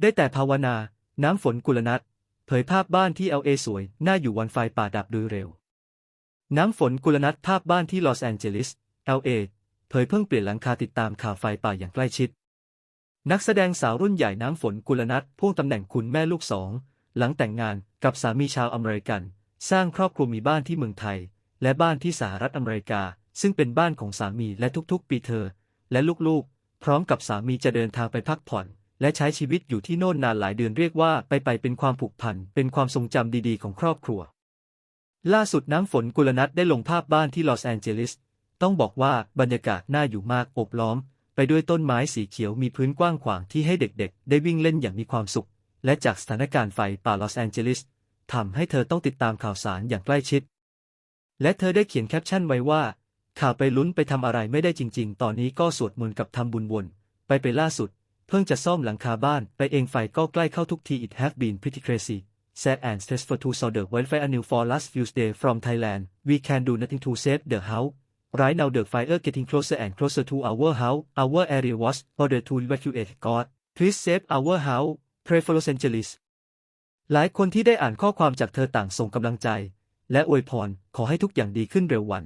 ได้แต่ภาวนา น้ำฝนกุลนัทเผยภาพบ้านที่เอลเอสวย น่าอยู่วันไฟป่าดับโดยเร็ว น้ำฝนกุลนัทภาพบ้านที่ลอสแอนเจลิสเอลเอเผยเพิ่งเปลี่ยนหลังคาติดตามข่าวไฟป่าอย่างใกล้ชิด นักแสดงสาวรุ่นใหญ่น้ำฝนกุลนัทพ่วงตำแหน่งคุณแม่ลูกสอง หลังแต่งงานกับสามีชาวอเมริกัน สร้างครอบครัวมีบ้านที่เมืองไทย และบ้านที่สหรัฐอเมริกา ซึ่งเป็นบ้านของสามีและทุกๆ ปีเธอ และลูกๆ พร้อมกับสามีจะเดินทางไปพักผ่อน และใช้ชีวิตอยู่ที่โน่นนานหลายเดือนเรียกว่าไปไปเป็นความผูกพัน เป็นความทรงจำดีๆ ของครอบครัว ล่าสุดน้ำฝนกุลนัทได้ลงภาพบ้านที่ลอสแอนเจลิส ต้องบอกว่าบรรยากาศน่าอยู่มากอบล้อม ไปด้วยต้นไม้สีเขียวมีพื้นกว้างขวางที่ให้เด็กๆ ได้วิ่งเล่นอย่างมีความสุข และจากสถานการณ์ไฟป่าลอสแอนเจลิสทำให้เธอต้องติดตามข่าวสารอย่างใกล้ชิด และเธอได้เขียนแคปชั่นไว้ว่า ข่าวไปลุ้นไปทำอะไรไม่ได้จริง ๆ ตอนนี้ก็สวดมนต์กับทำบุญวน ไปไปล่าสุด เพิ่งจะซ่อมหลังคาบ้านไปเองไฟก็ใกล้เข้าทุกที it have been pretty crazy sad and stressful to saw the wildfire new for last few days from Thailand we can do nothing to save the house right now the fire getting closer and closer to our house our area was ordered to evacuate God please save our house pray for Los Angeles หลายคนที่ได้อ่านข้อความจากเธอต่างส่งกำลังใจ และอวยพรขอให้ทุกอย่างดีขึ้นเร็ววัน